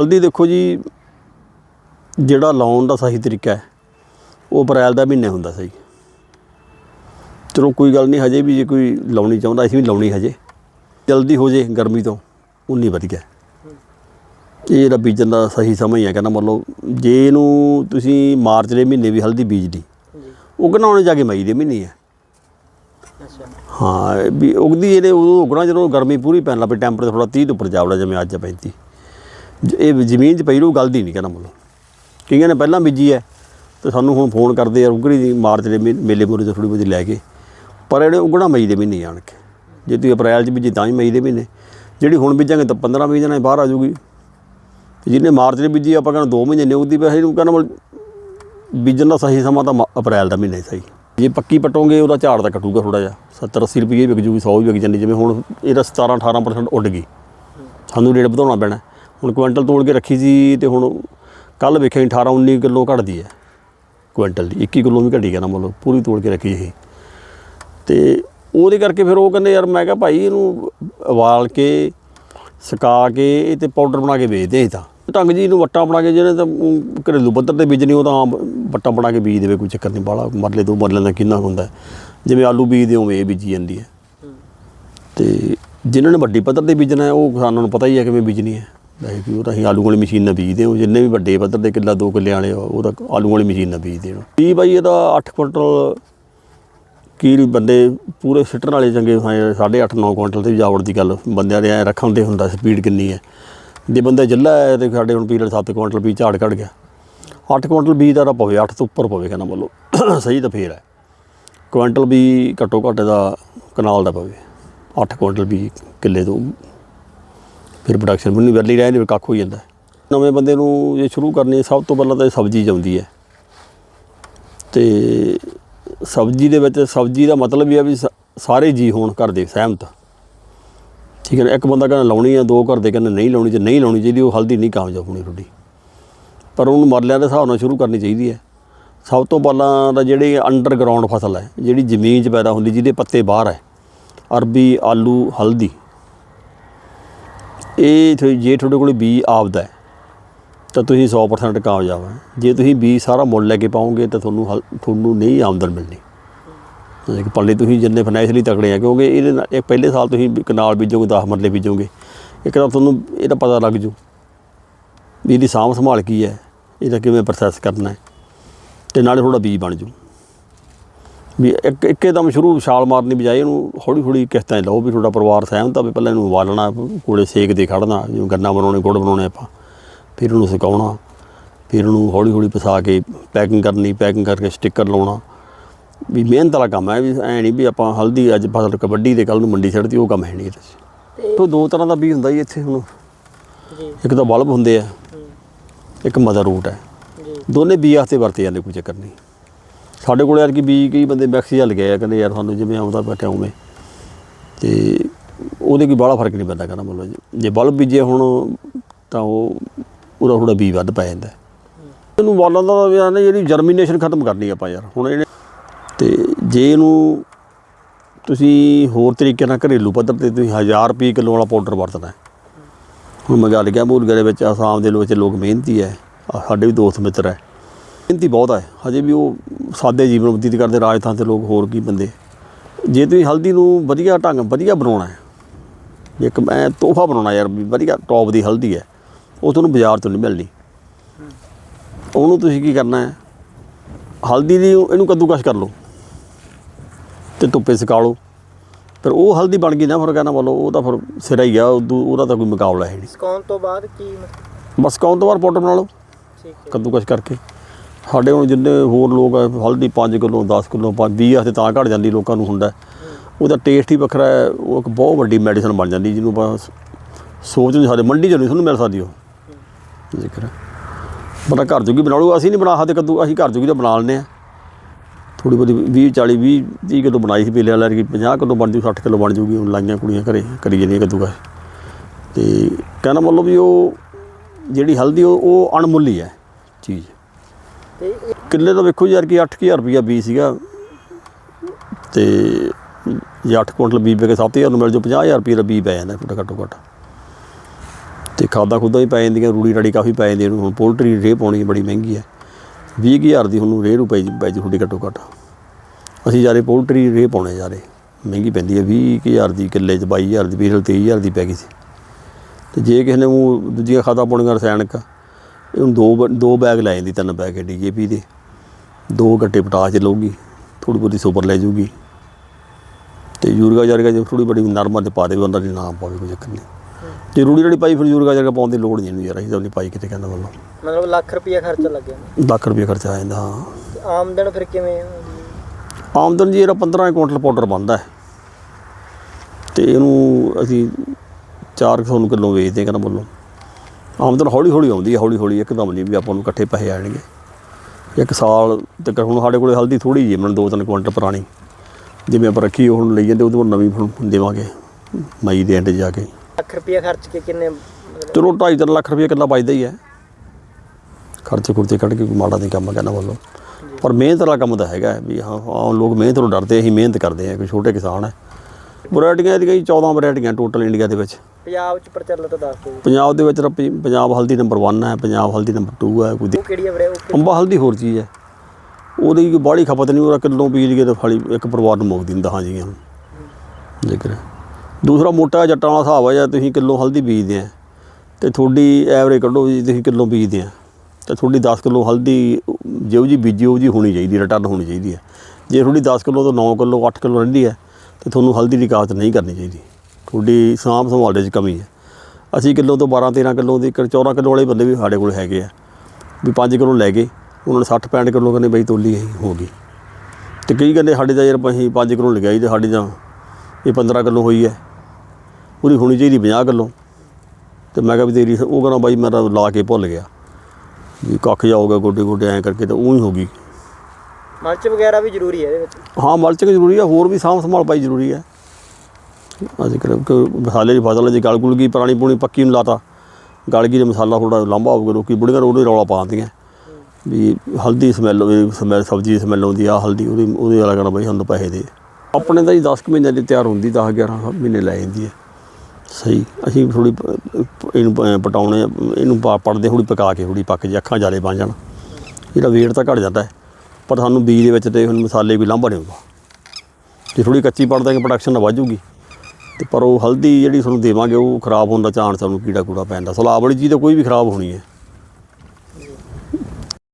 ਜਲਦੀ ਦੇਖੋ ਜੀ, ਜਿਹੜਾ ਲਾਉਣ ਦਾ ਸਹੀ ਤਰੀਕਾ ਹੈ, ਉਹ ਅਪ੍ਰੈਲ ਦਾ ਮਹੀਨੇ ਹੁੰਦਾ ਸਹੀ। ਚਲੋ ਕੋਈ ਗੱਲ ਨਹੀਂ, ਹਜੇ ਵੀ ਜੇ ਕੋਈ ਲਾਉਣੀ ਚਾਹੁੰਦਾ, ਅਸੀਂ ਵੀ ਲਾਉਣੀ ਹਜੇ। ਜਲਦੀ ਹੋ ਜੇ ਗਰਮੀ ਤੋਂ, ਉਨੀ ਵਧੀਆ ਇਹ ਜਿਹੜਾ ਬੀਜਣ ਦਾ ਸਹੀ ਸਮਾਂ ਹੀ ਹੈ, ਕਹਿੰਦਾ ਮਤਲਬ ਜੇ ਇਹਨੂੰ ਤੁਸੀਂ ਮਾਰਚ ਦੇ ਮਹੀਨੇ ਵੀ ਹਲਦੀ ਬੀਜ ਲਈ ਜੀ ਉਗਣਾ ਉਹਨੇ ਜਾ ਕੇ ਮਈ ਦੇ ਮਹੀਨੇ ਹੈ ਹਾਂ, ਵੀ ਉਗਦੀ ਇਹਦੇ ਉਦੋਂ ਉਗਣਾ ਜਦੋਂ ਗਰਮੀ ਪੂਰੀ ਪੈਣ ਲੱਗ ਪਈ ਟੈਂਪਰੇਚਰ ਥੋੜਾ 30 ਤੋਂ ਉੱਪਰ ਜਾਵੜਾ ਜਿਵੇਂ ਅੱਜ 35 ਜ- ਇਹ ਜ਼ਮੀਨ 'ਚ ਪਈ ਰੂ ਗਲਦੀ ਨਹੀਂ ਕਹਿੰਦਾ ਮਤਲਬ ਕਈਆਂ ਨੇ ਪਹਿਲਾਂ ਬੀਜੀ ਹੈ, ਤੇ ਸਾਨੂੰ ਹੁਣ ਫੋਨ ਕਰਦੇ ਆ ਉਗੜੀ ਦੀ ਮਾਰਚ ਦੇ ਮਹੀ- ਮੇਲੇ ਮੂਰੇ ਤੋਂ ਥੋੜੀ ਬਹੁਤੀ ਲੈ ਕੇ। ਪਰ ਇਹਨੇ ਉਗਣਾ ਮਈ ਦੇ ਮਹੀਨੇ ਆਣ ਕੇ। ਜੇ ਤੁਸੀਂ ਅਪ੍ਰੈਲ 'ਚ ਬੀਜੀ ਤਾਂ ਹੀ ਮਈ ਦੇ ਮਹੀਨੇ। ਜਿਹੜੀ ਹੁਣ ਬੀਜਾਂਗੇ ਤਾਂ 15 20 ਦਿਨਾਂ ਬਾਹਰ ਆ ਜਾਊਗੀ। ਤੇ ਜਿਹਨੇ ਮਾਰਚ ਦੇ ਬੀਜੀ ਆਪਾਂ ਕਹਿੰਦਾ 2 ਮਹੀਨੇ ਨਹੀਂ ਉਗਦੀ ਵੈਸੇ ਕਹਿੰਦਾ ਮਤਲਬ ਬੀਜਣ ਦਾ ਸਹੀ ਸਮਾਂ ਤਾਂ ਮ- ਅਪ੍ਰੈਲ ਦਾ ਮਹੀਨਾ ਹੀ ਸਹੀ। ਜੇ ਪੱਕੀ ਪਟੋਗੇ, ਉਹਦਾ ਝਾੜ ਤਾਂ ਘਟੂਗਾ ਥੋੜਾ ਜਿਹਾ। 70 80 ਰੁਪਏ ਵਿਕ ਜੂਗੀ 100 ਵੀ ਵਿਕ ਜਾਂਦੀ, ਜਿਵੇਂ ਹੁਣ ਇਹਦਾ 17 18% ਉੱਡ ਗਈ। ਸਾਨੂੰ ਰੇਟ ਵਧਾਉਣਾ ਪੈਣਾ। ਹੁਣ ਕੁਇੰਟਲ ਤੋੜ ਕੇ ਰੱਖੀ ਸੀ ਤੇ ਹੁਣ ਕੱਲ ਵੇਖਿਆ 18 19 ਕਿਲੋ ਘਟਦੀ ਹੈ ਕੁਇੰਟਲ ਦੀ 21 ਕਿਲੋ ਵੀ ਘਟੀ ਗਿਆ ਨਾ ਮਤਲਬ ਪੂਰੀ ਤੋੜ ਕੇ ਰੱਖੀ ਇਹ। ਤੇ ਉਹਦੇ ਕਰਕੇ ਫਿਰ ਉਹ ਕਹਿੰਦੇ ਯਾਰ ਮੈਂ ਕਿਹਾ ਭਾਈ ਇਹਨੂੰ ਉਬਾਲ ਕੇ, ਸੁਕਾ ਕੇ ਇਹ ਤੇ ਪਾਊਡਰ ਬਣਾ ਕੇ ਵੇਚਦੇ ਅਸੀਂ ਤਾਂ। ਢੰਗ ਜੀ ਨੂੰ ਵੱਟਾਂ ਬਣਾ ਕੇ ਜਿਹਨੇ ਤਾਂ ਘਰੇਲੂ ਪੱਧਰ ਤੇ ਬੀਜਣੀ, ਉਹ ਤਾਂ ਆਮ ਵੱਟਾਂ ਬਣਾ ਕੇ ਬੀਜ ਦੇਵੇ, ਕੋਈ ਚੱਕਰ ਨਹੀਂ, ਬਾਹਲਾ ਮਰਲੇ ਦੋ ਮਰਲੇ ਦਾ ਕਿੰਨਾ ਹੁੰਦਾ ਜਿਵੇਂ ਆਲੂ ਬੀਜਦੇ ਉਵੇਂ ਇਹ ਬੀਜੀ ਜਾਂਦੀ ਹੈ। ਤੇ ਜਿਨ੍ਹਾਂ ਨੇ ਵੱਡੀ ਪੱਧਰ ਤੇ ਬੀਜਣਾ ਉਹ ਕਿਸਾਨਾਂ ਨੂੰ ਪਤਾ ਹੀ ਹੈ ਕਿਵੇਂ ਬੀਜਣੀ ਹੈ। ਵੈਸੇ ਵੀ ਉਹ ਤਾਂ ਅਸੀਂ ਆਲੂ ਵਾਲੀ ਮਸ਼ੀਨ ਨਾਲ ਬੀਜਦੇ ਹਾਂ ਜਿੰਨੇ ਵੀ ਵੱਡੇ ਪੱਧਰ ਦੇ ਕਿੱਲਾ ਦੋ ਕਿੱਲੇ ਵਾਲੇ ਆ, ਉਹ ਤਾਂ ਆਲੂ ਵਾਲੀ ਮਸ਼ੀਨ ਨਾਲ ਬੀਜਦੇ ਨੇ ਵੀ ਬਾਈ ਇਹਦਾ 8 ਕੁਇੰਟਲ ਕੀ ਬੰਦੇ ਪੂਰੇ ਸਿੱਟਣ ਵਾਲੇ ਚੰਗੇ ਹੋਏ ਸਾਢੇ ਅੱਠ 9 ਕੁਇੰਟਲ ਤੇ ਵੀ ਜਾਵੜ ਦੀ ਗੱਲ। ਬੰਦਿਆਂ ਦੇ ਐ ਰੱਖਣ ਦੇ ਹੁੰਦਾ ਸਪੀਡ ਕਿੰਨੀ ਹੈ। ਜੇ ਬੰਦਾ ਜੱਲਾ ਹੈ ਤੇ ਸਾਡੇ ਹੁਣ ਪੀਰੀਅਡ 7 ਕੁਇੰਟਲ ਵੀ ਝਾੜ ਕੱਢ ਗਿਆ। 8 ਕੁਇੰਟਲ ਬੀਜ ਦਾ ਪਵੇ 8 ਤੋਂ ਉੱਪਰ ਪਵੇ ਕਹਿੰਦਾ ਬੋਲੋ ਸਹੀ ਤਾਂ ਫੇਰ ਹੈ। ਕੁਇੰਟਲ ਵੀ ਘੱਟੋ ਘੱਟ ਦਾ ਕਨਾਲ ਦਾ ਪਵੇ। 8 ਕੁਇੰਟਲ ਵੀ ਕਿੱਲੇ ਤੋਂ ਫਿਰ ਪ੍ਰੋਡਕਸ਼ਨ ਵੀ ਨਹੀਂ ਵਰਲੀ ਰਹਿ ਨਹੀਂ ਕੱਖ ਹੋ ਜਾਂਦਾ। ਨਵੇਂ ਬੰਦੇ ਨੂੰ ਜੇ ਸ਼ੁਰੂ ਕਰਨੀ ਹੈ, ਸਭ ਤੋਂ ਪਹਿਲਾਂ ਤਾਂ ਸਬਜ਼ੀ ਚਾਉਂਦੀ ਹੈ। ਤੇ ਸਬਜ਼ੀ ਦੇ ਵਿੱਚ ਸਬਜ਼ੀ ਦਾ ਮਤਲਬ ਇਹ ਆ ਵੀ ਸ- ਸਾਰੇ ਜੀ ਹੋਣ ਘਰ ਦੇ ਸਹਿਮਤ। ਠੀਕ ਹੈ ਨਾ ਇੱਕ ਬੰਦਾ ਕਹਿੰਦਾ ਲਾਉਣੀ ਆ ਦੋ ਘਰ ਦੇ ਕਹਿੰਦੇ ਨਹੀਂ ਲਾਉਣੀ ਜੇ ਨਹੀਂ ਲਾਉਣੀ ਚਾਹੀਦੀ ਉਹ ਹਲਦੀ ਨਹੀਂ ਕਾਮਯਾਬ ਹੋਣੀ ਤੁਹਾਡੀ। ਪਰ ਉਹਨੂੰ ਮਰਲਿਆਂ ਦੇ ਹਿਸਾਬ ਨਾਲ ਸ਼ੁਰੂ ਕਰਨੀ ਚਾਹੀਦੀ ਹੈ। ਸਭ ਤੋਂ ਪਹਿਲਾਂ ਤਾਂ ਜਿਹੜੀ ਅੰਡਰਗਰਾਉਂਡ ਫਸਲ ਹੈ ਜਿਹੜੀ ਜ਼ਮੀਨ 'ਚ ਪੈਦਾ ਹੁੰਦੀ ਜਿਹਦੇ ਪੱਤੇ ਬਾਹਰ ਹੈ ਅਰਬੀ ਆਲੂ ਹਲਦੀ ਇਹ ਥੋ- ਜੇ ਤੁਹਾਡੇ ਕੋਲ ਬੀ ਆਪਦਾ ਹੈ, ਤਾਂ ਤੁਸੀਂ 100% ਕਾਮਯਾਬ ਹੈ। ਜੇ ਤੁਸੀਂ ਬੀ ਸਾਰਾ ਮੁੱਲ ਲੈ ਕੇ ਪਾਓਗੇ, ਤਾਂ ਤੁਹਾਨੂੰ ਹਲ- ਤੁਹਾਨੂੰ ਨਹੀਂ ਆਮਦਨ ਮਿਲਣੀ। ਇੱਕ ਪੱਲੇ ਤੁਸੀਂ ਜਿੰਨੇ ਫਾਈਨੈਂਸ਼ਲੀ ਤਕੜੇ ਆ, ਕਿਉਂਕਿ ਇਹਦੇ ਨਾਲ ਇਹ ਪਹਿਲੇ ਸਾਲ ਤੁਸੀਂ ਵੀ ਕਨਾਲ ਬੀਜੋਗੇ 10 ਮਰਲੇ ਬੀਜੋਗੇ। ਇੱਕ ਤਾਂ ਤੁਹਾਨੂੰ ਇਹਦਾ ਪਤਾ ਲੱਗ ਜੂ ਵੀ ਇਹਦੀ ਸਾਂਭ ਸੰਭਾਲ ਕੀ ਹੈ, ਇਹਦਾ ਕਿਵੇਂ ਪ੍ਰੋਸੈਸ ਕਰਨਾ ਹੈ। ਤੇ ਨਾਲੇ ਥੋੜਾ ਬੀਜ ਬਣ ਜੂ। ਵੀ ਇੱਕ ਇੱਕਦਮ ਸ਼ੁਰੂ ਛਾਲ ਮਾਰਨੀ ਬਜਾਏ ਇਹਨੂੰ ਹੌਲੀ ਹੌਲੀ ਕਿਸ਼ਤਾਂ ਲਓ ਵੀ ਤੁਹਾਡਾ ਪਰਿਵਾਰ ਸਹਿਮਤ ਵੀ ਪਹਿਲਾਂ ਇਹਨੂੰ ਉਬਾਲਣਾ ਕੋਲੇ ਸੇਕ ਦੇ ਖੜਨਾ ਜਿਵੇਂ ਗੰਨਾ ਬਣਾਉਣੇ ਗੁੜ ਬਣਾਉਣੇ ਆਪਾਂ। ਫਿਰ ਉਹਨੂੰ ਸੁਕਾਉਣਾ ਫਿਰ ਉਹਨੂੰ ਹੌਲੀ ਹੌਲੀ ਪਸਾ ਕੇ ਪੈਕਿੰਗ ਕਰਨੀ ਪੈਕਿੰਗ ਕਰਕੇ ਸਟicker ਲਾਉਣਾ। ਵੀ ਮਿਹਨਤ ਵਾਲਾ ਕੰਮ ਹੈ ਵੀ ਐ ਨਹੀਂ ਵੀ ਆਪਾਂ ਹਲਦੀ ਅੱਜ ਫਸਲ ਕਬੱਡੀ ਦੇ ਕੱਲ ਨੂੰ ਮੰਡੀ ਛੱਡਤੀ ਉਹ ਕੰਮ ਹੈ ਨਹੀਂ ਇਹਦੇ ਉਹ ਦੋ ਤਰ੍ਹਾਂ ਦਾ ਬੀਜ ਹੁੰਦਾ ਜੀ ਇੱਥੇ ਹੁਣ। ਜੀ। ਇੱਕ ਤਾਂ ਬਲਬ ਹੁੰਦੇ ਆ ਇੱਕ ਮਦਰ ਰੂਟ ਹੈ। ਦੋਨੇ ਬੀਜ ਵਾਸਤੇ ਵਰਤੇ ਜਾਂਦੇ ਕੋਈ ਚੱਕਰ ਨਹੀਂ। ਸਾਡੇ ਕੋਲ ਯਾਰ ਕਿ ਬੀਜ ਕਈ ਬੰਦੇ ਮੈਕਸੀ ਹਲ ਗਏ ਆ, ਕਹਿੰਦੇ ਯਾਰ ਸਾਨੂੰ ਜਿਵੇਂ ਆਉਂਦਾ ਬੈਠਾ ਉਵੇਂ ਤੇ ਉਹਦੇ ਕੋਈ ਬਾਹਲਾ ਫ਼ਰਕ ਨਹੀਂ ਪੈਂਦਾ, ਕਹਿੰਦਾ ਮਤਲਬ ਜੇ। ਬਲਬ ਬੀਜੇ ਹੁਣ, ਤਾਂ ਉਹ ਉਹਦਾ ਥੋੜਾ ਬੀਜ ਵੱਧ ਪੈ ਜਾਂਦਾ। ਇਹਨੂੰ ਬੋਲਣ ਦਾ ਵੀ ਆ ਜਿਹੜੀ ਜਰਮੀਨੇਸ਼ਨ ਖਤਮ ਕਰਨੀ ਆਪਾਂ ਯਾਰ। ਹੁਣ ਇਹਨੇ ਤੇ ਜੇ ਇਹਨੂੰ ਤੁਸੀਂ ਹੋਰ ਤਰੀਕੇ ਨਾਲ ਘਰੇਲੂ ਪੱਧਰ ਤੇ ਤੁਸੀਂ 1000 ਰੁਪਏ ਕਿਲੋ ਵਾਲਾ ਪਾਊਡਰ ਵਰਤਣਾ ਹੈ। ਹੁਣ ਮੈਂ ਗੱਲ ਕਿਹਾ ਮੂਰਗੇ ਦੇ ਵਿੱਚ ਆਸਾਮ ਦੇ ਵਿੱਚ ਲੋਕ ਮਿਹਨਤੀ ਹੈ। ਸਾਡੇ ਵੀ ਦੋਸਤ ਮਿੱਤਰ ਹੈ। ਮਿਹਨਤੀ ਬਹੁਤ ਹੈ ਹਜੇ ਵੀ ਉਹ ਸਾਦੇ ਜੀਵਨ ਬਤੀਤ ਕਰਦੇ ਰਾਜਸਥਾਨ ਦੇ ਲੋਕ ਹੋਰ ਕੀ ਬੰਦੇ। ਜੇ ਤੁਸੀਂ ਹਲਦੀ ਨੂੰ ਵਧੀਆ ਢੰਗ ਵਧੀਆ ਬਣਾਉਣਾ ਹੈ ਇੱਕ ਮੈਂ ਤੋਹਫਾ ਬਣਾਉਣਾ ਯਾਰ ਵੀ ਵਧੀਆ ਟੌਪ ਦੀ ਹਲਦੀ ਹੈ ਉਹ ਤੁਹਾਨੂੰ ਬਾਜ਼ਾਰ ਤੋਂ ਨਹੀਂ ਮਿਲਣੀ। ਉਹਨੂੰ ਤੁਸੀਂ ਕੀ ਕਰਨਾ ਹੈ ਹਲਦੀ ਦੀ ਇਹਨੂੰ ਕੱਦੂਕਸ਼ ਕਰ ਲਓ ਤੇ ਧੁੱਪੇ ਸੁਕਾ ਲਓ। ਫਿਰ ਉਹ ਹਲਦੀ ਬਣ ਗਈ ਨਾ ਫਿਰ ਕਹਿੰਦਾ ਬੋਲੋ ਉਹ ਤਾਂ ਫਿਰ ਸਿਰਾ ਹੀ ਆ ਉਹਦਾ ਤਾਂ ਕੋਈ ਮੁਕਾਬਲਾ ਹੈ ਨਹੀਂ। ਸਕਾਉਣ ਤੋਂ ਬਾਅਦ ਕੀ ਬਸ ਕੌਣ ਤੋਂ ਬਾਅਦ ਪਾਊਡਰ ਬਣਾ ਲਓ ਕੱਦੂਕਸ਼ ਕਰਕੇ। ਸਾਡੇ ਹੁਣ ਜਿੰਨੇ ਹੋਰ ਲੋਕ ਆ, ਹਲਦੀ 5 ਕਿਲੋ 10 ਕਿਲੋ 20 ਵਾਸਤੇ ਤਾਂ ਘਟ ਜਾਂਦੀ ਲੋਕਾਂ ਨੂੰ ਹੁੰਦਾ। ਉਹਦਾ ਟੇਸਟ ਹੀ ਵੱਖਰਾ ਹੈ, ਉਹ ਇੱਕ ਬਹੁਤ ਵੱਡੀ ਮੈਡੀਸਨ ਬਣ ਜਾਂਦੀ, ਜਿਹਨੂੰ ਬਸ ਸੋਚ ਨਹੀਂ ਸਕਦੇ ਮੰਡੀ 'ਚ ਨਹੀਂ ਤੁਹਾਨੂੰ ਮਿਲ ਸਕਦੀ ਉਹ। ਜ਼ਿਕਰ ਹੈ। ਬੰਦਾ ਘਰ ਜੋਗੀ ਬਣਾ ਲਓ, ਅਸੀਂ ਨਹੀਂ ਬਣਾ ਸਕਦੇ ਕੱਦੂ, ਅਸੀਂ ਘਰ ਜੋਗੀ ਤਾਂ ਬਣਾ ਲੈਂਦੇ ਹਾਂ। ਥੋੜੀ ਬਹੁਤੀ 20 40 20 30 ਕਿਲੋ ਬਣਾਈ ਸੀ ਪੇਲੇ ਵਾਲਾ ਕਿ 50 ਕਿਲੋ ਬਣ ਜੂ 60 ਕਿਲੋ ਬਣ ਜੂਗੀ, ਹੁਣ ਲਾਈਆਂ ਕੁੜੀਆਂ ਘਰੇ ਕਰੀ ਜਾਂਦੀਆਂ ਕੱਦੂ ਕੱਦੂਕਸ਼ ਤੇ ਕਹਿਣਾ ਮਤਲਬ ਵੀ ਉਹ ਜਿਹੜੀ ਹਲਦੀ, ਉਹ ਉਹ ਅਣਮੁੱਲੀ ਹੈ ਚੀਜ਼। ਤੇ ਕਿੱਲੇ ਦਾ ਵੇਖੋ ਯਾਰ ਕਿ 8000 ਰੁਪਿਆ ਬੀ ਸੀਗਾ। ਤੇ ਜੇ 8 ਕੁਇੰਟਲ ਬੀ ਵੇ ਕੇ 7000 ਨੂੰ ਮਿਲ ਜਾਊ 50000 ਰੁਪਏ ਦਾ ਬੀ ਪੈ ਜਾਂਦਾ ਤੁਹਾਡਾ ਘੱਟੋ, ਘੱਟ ਤੇ ਖਾਦਾਂ ਖੁੱਦਾਂ ਵੀ ਪੈ ਜਾਂਦੀਆਂ, ਰੂੜੀ ਰਾੜੀ ਕਾਫੀ ਪੈ ਜਾਂਦੀ ਇਹਨੂੰ ਹੁਣ ਪੋਲਟਰੀ ਰੇ ਪਾਉਣੀ ਬੜੀ ਮਹਿੰਗੀ ਹੈ। 20000 ਦੀ ਹੁਣ ਰੇ ਰੁਪਏ ਪੈ ਜੀ ਤੁਹਾਡੀ ਘੱਟੋ ਘੱਟ। ਅਸੀਂ ਜਾਰੇ ਪੋਲਟਰੀ ਰੇ ਪਾਉਣੇ ਜਾਰੇ ਮਹਿੰਗੀ ਪੈਂਦੀ ਹੈ। 20000 ਦੀ ਕਿੱਲੇ 'ਚ 22000 ਦੀ ਵੀਰਲ 23000 ਦੀ ਪੈ ਗਈ ਸੀ। ਤੇ ਜੇ ਕਿਸੇ ਨੇ ਉਹ ਦੂਜੀਆਂ ਖਾਦਾਂ ਪਾਉਣੀਆਂ, ਰਸਾਇਣਕ ਇਹਨੂੰ ਦੋ ਦੋ ਬੈਗ ਲੈ ਜਾਂਦੀ ਤਿੰਨ ਬੈਗ ਡੀਏਪੀ ਦੇ। ਦੋ ਗੱਟੇ ਪਟਾਸ ਲਊਗੀ ਥੋੜੀ ਬਹੁਤੀ ਸੁਪਰ ਲੈ ਜੂਗੀ ਤੇ ਯੂਰੀਆ ਜਰਗਾ ਜੇ ਥੋੜੀ ਬੜੀ ਨਰਮਾ ਤੇ ਪਾ ਦੇ ਬੰਦਾ ਨਹੀਂ ਨਾ ਪਾਵੇ ਕੋਈ ਚੱਕਰ ਨਹੀਂ। ਜੇ ਰੂੜੀ ਜਿਹੜੀ ਪਾਈ ਫਿਰ ਯੂਰੀਆ ਜਰਗਾ ਪਾਉਣ ਦੀ ਲੋੜ ਨਹੀਂ ਇਹਨੂੰ ਯਾਰ ਅਸੀਂ ਤਾਂ ਨਹੀਂ ਪਾਈ ਕਿਤੇ ਕਹਿੰਦਾ ਵੱਲੋਂ ਮਤਲਬ ਲੱਖ ਰੁਪਇਆ ਖਰਚਾ ਲੱਗਿਆ ਲੱਖ ਰੁਪਏ ਖਰਚਾ ਆ ਜਾਂਦਾ ਹਾਂ। ਤੇ ਆਮਦਨ ਫਿਰ ਕਿਵੇਂ ਆਮਦਨ ਜੀ ਇਹਦਾ 15 ਕੁਇੰਟਲ ਪਾਊਡਰ ਬਣਦਾ ਹੈ। ਤੇ ਇਹਨੂੰ ਅਸੀਂ 400 ਨੂੰ ਕਿਲੋ ਵੇਚਦੇ ਕਹਿੰਦਾ ਬੋਲੋ। ਆਮਦਨ ਹੌਲੀ ਹੌਲੀ ਆਉਂਦੀ ਹੈ ਹੌਲੀ ਹੌਲੀ ਇੱਕਦਮ ਨਹੀਂ ਵੀ ਆਪਾਂ ਨੂੰ ਇਕੱਠੇ ਪੈਸੇ ਆਣਗੇ ਇੱਕ ਸਾਲ ਤੱਕ ਹੁਣ ਸਾਡੇ ਕੋਲੇ ਹਲਦੀ ਥੋੜੀ ਜਿਹੀ ਮੈਨੂੰ ਦੋ ਤਿੰਨ ਕੁਇੰਟਲ ਪੁਰਾਣੀ। ਜਿਵੇਂ ਆਪਾਂ ਰੱਖੀ ਹੁਣ ਲਈ ਜਾਂਦੇ ਉਹਦੇ ਕੋਲ ਨਵੀਂ ਹੁਣ ਦੇਵਾਂਗੇ ਮਈ ਦੇ ਐਂਡ ਜਾ ਕੇ। ਲੱਖ ਰੁਪਇਆ ਖਰਚ ਕੇ ਕਿੰਨੇ ਚਲੋ 2.5 ਲੱਖ ਰੁਪਏ ਕਿੱਲਾ ਬਚਦਾ ਹੀ ਹੈ। ਖਰਚੇ ਖੁਰਚੇ ਕੱਢ ਕੇ ਮਾੜਾ ਨਹੀਂ ਕੰਮ ਕਹਿੰਦਾ ਵੱਲੋਂ। ਪਰ ਮਿਹਨਤ ਵਾਲਾ ਕੰਮ ਤਾਂ ਹੈਗਾ ਵੀ ਹਾਂ ਲੋਕ ਮਿਹਨਤ ਤੋਂ ਡਰਦੇ ਅਸੀਂ ਮਿਹਨਤ ਕਰਦੇ ਹਾਂ ਕੋਈ ਛੋਟੇ ਕਿਸਾਨ ਹੈ। ਵੈਰਾਈਟੀਆਂ ਇਹਦੀਆਂ ਜੀ 14 ਵੈਰਾਈਟੀਆਂ ਟੋਟਲ ਇੰਡੀਆ ਦੇ ਵਿੱਚ। ਪੰਜਾਬ ਚ ਪ੍ਰਚਲਿਤ ਦੱਸ ਦਿਓ ਜੀ। ਪੰਜਾਬ ਦੇ ਵਿੱਚ ਤਾਂ ਪੰ- ਪੰਜਾਬ ਹਲਦੀ ਨੰਬਰ 1 ਹੈ ਪੰਜਾਬ ਹਲਦੀ ਨੰਬਰ 2 ਹੈ ਕੋਈ ਦੇ- ਉਹ ਕਿਹੜੀ ਹੈ ਵੀਰੇ ਉਹ ਕਿ- ਅੰਬਾ ਹਲਦੀ ਹੋਰ ਚੀਜ਼ ਹੈ। ਉਹਦੀ ਕੋਈ ਬਾਹਲੀ ਖਪਤ ਨਹੀਂ ਉਹਦਾ ਕਿਲੋ ਪੀ ਲਈਏ ਤਾਂ ਫਾਲੀ ਇੱਕ ਪਰਿਵਾਰ ਨੂੰ ਮੁੱਕ ਦਿੰਦਾ ਹਾਂ ਜੀ ਜੇਕਰ ਦੂਸਰਾ ਮੋਟਾ ਜੱਟਾਂ ਵਾਲਾ ਹਿਸਾਬ ਹੈ ਜਾਂ ਤੁਸੀਂ ਕਿਲੋ ਹਲਦੀ ਬੀਜਦੇ ਆ ਤੇ ਤੁਹਾਡੀ ਐਵਰੇਜ ਕੱਢੋ ਜੀ ਤੁਸੀਂ ਕਿਲੋ ਬੀਜਦੇ ਆ। ਤੇ ਤੁਹਾਡੀ 10 ਕਿਲੋ ਹਲਦੀ ਜਿਹੋ ਜੀ ਬੀਜੀ ਉਹ ਜੀ ਹੋਣੀ ਚਾਹੀਦੀ ਰਿਟਰਨ ਹੋਣੀ ਚਾਹੀਦੀ ਹੈ। ਜੇ ਤੁਹਾਡੀ 10 ਕਿਲੋ ਤੋਂ 9 ਕਿਲੋ 8 ਕਿਲੋ ਰਹਿੰਦੀ ਹੈ ਤੇ ਤੁਹਾਨੂੰ ਹਲਦੀ ਦੀ ਕਾਸ਼ਤ ਨਹੀਂ ਕਰਨੀ ਚਾਹੀਦੀ। ਤੁਹਾਡੀ ਸਾਂਭ ਸੰਭਾਲ ਦੇ 'ਚ ਕਮੀ ਹੈ। ਅਸੀਂ ਕਿਲੋ ਤੋਂ 12 13 ਕਿਲੋ ਦੀ 14 ਕਿਲੋ ਵਾਲੇ ਬੰਦੇ ਵੀ ਸਾਡੇ ਕੋਲ ਹੈਗੇ ਆ। ਵੀ 5 ਕਿਲੋ ਲੈ ਗਏ, ਉਹਨਾਂ ਨੇ 60 65 ਕਿਲੋ ਕਹਿੰਦੇ ਬਈ ਤੋਲੀ ਇਹ ਹੋ ਗਈ। ਤੇ ਕਈ ਕਹਿੰਦੇ ਸਾਡੇ ਤਾਂ ਯਾਰ ਅਸੀਂ 5 ਕਿਲੋ ਲਗਾਈ ਤੇ ਸਾਡੀ ਤਾਂ ਇਹ 15 ਕਿਲੋ ਹੋਈ ਹੈ। ਉਹਦੀ ਹੋਣੀ ਚਾਹੀਦੀ 50 ਕਿਲੋ। ਤੇ ਮੈਂ ਕਿਹਾ ਵੀ ਤੇਰੀ, ਉਹ ਕਹਿੰਦਾ ਬਾਈ ਮੈਂ ਤਾਂ ਲਾ ਕੇ ਭੁੱਲ ਗਿਆ। ਵੀ ਕੱਖ ਜਾਊਗਾ ਗੋਡੇ ਗੋਡੇ ਐਂ ਕਰਕੇ ਤਾਂ ਉਹੀ ਹੋ ਗਈ। ਮਲਚ ਵਗੈਰਾ ਵੀ ਜ਼ਰੂਰੀ ਹੈ ਇਹਦੇ ਵਿੱਚ? ਹਾਂ ਮਲਚਿੰਗ ਜ਼ਰੂਰੀ ਹੈ, ਹੋਰ ਵੀ ਸਾਂਭ ਸੰਭਾਲ ਪਾਈ ਜ਼ਰੂਰੀ ਹੈ। ਅੱਜ ਕੱਲ੍ਹ ਕਿ ਮਸਾਲੇ ਦੀ ਫਸਲ ਜੇ ਗਲ ਗੁਲ ਗਈ, ਪੁਰਾਣੀ ਪੂਣੀ ਪੱਕੀ ਨੂੰ ਲਾਤਾ, ਗਲ ਗਈ ਤੇ ਮਸਾਲਾ ਥੋੜਾ ਲੰਬਾ ਹੋਊਗਾ ਲੋਕੀ, ਬੁੜੀਆਂ ਉਹਦੇ ਰੌਲਾ ਪਾਉਂਦੀਆਂ ਵੀ ਹਲਦੀ ਸਮੈਲ ਸਮੈਲ ਸਬਜ਼ੀ ਦੀ ਸਮੈਲ ਆਉਂਦੀ ਆ ਹਲਦੀ, ਉਹਦੀ, ਉਹਦੇ ਵਾਲਾ ਕਹਿੰਦਾ ਬਈ ਸਾਨੂੰ ਪੈਸੇ ਦੇ। ਆਪਣੇ ਤਾਂ ਜੀ 10 ਕੁ ਮਹੀਨੇ ਦੀ ਤਿਆਰ ਹੁੰਦੀ 10 11 ਮਹੀਨੇ ਲੈ ਜਾਂਦੀ ਹੈ। ਸਹੀ, ਅਸੀਂ ਥੋੜੀ ਇਹਨੂੰ ਪਟਾਉਣੇ ਇਹਨੂੰ ਪਾ- ਪੜਦੇ ਥੋੜੀ ਪਕਾ ਕੇ ਥੋੜੀ ਪੱਕ ਜੇ, ਅੱਖਾਂ ਜਾਲੇ ਬਣ ਜਾਣ। ਇਹਦਾ ਵੇਟ ਤਾਂ ਘਟ ਜਾਂਦਾ ਹੈ। ਪਰ ਸਾਨੂੰ ਬੀਜ ਦੇ ਵਿੱਚ ਤੇ ਹੁਣ ਮਸਾਲੇ ਵੀ ਲਾਂਭਾ ਨਹੀਂ ਹੁੰਦਾ ਜੇ ਥੋੜੀ ਕੱਚੀ ਪੜ ਦਾਂਗੇ ਪ੍ਰੋਡਕਸ਼ਨ ਵਧ ਜੂਗੀ ਤੇ ਪਰ ਉਹ ਹਲਦੀ ਜਿਹੜੀ ਤੁਹਾਨੂੰ ਦੇਵਾਂਗੇ, ਉਹ ਖਰਾਬ ਹੋਣ ਦਾ ਚਾਂਸ ਸਾਨੂੰ ਕੀੜਾ ਕੂੜਾ ਪੈਂਦਾ ਸਲਾਬ ਵਾਲੀ ਚੀਜ਼ ਤਾਂ ਕੋਈ ਵੀ ਖਰਾਬ ਹੋਣੀ ਹੈ।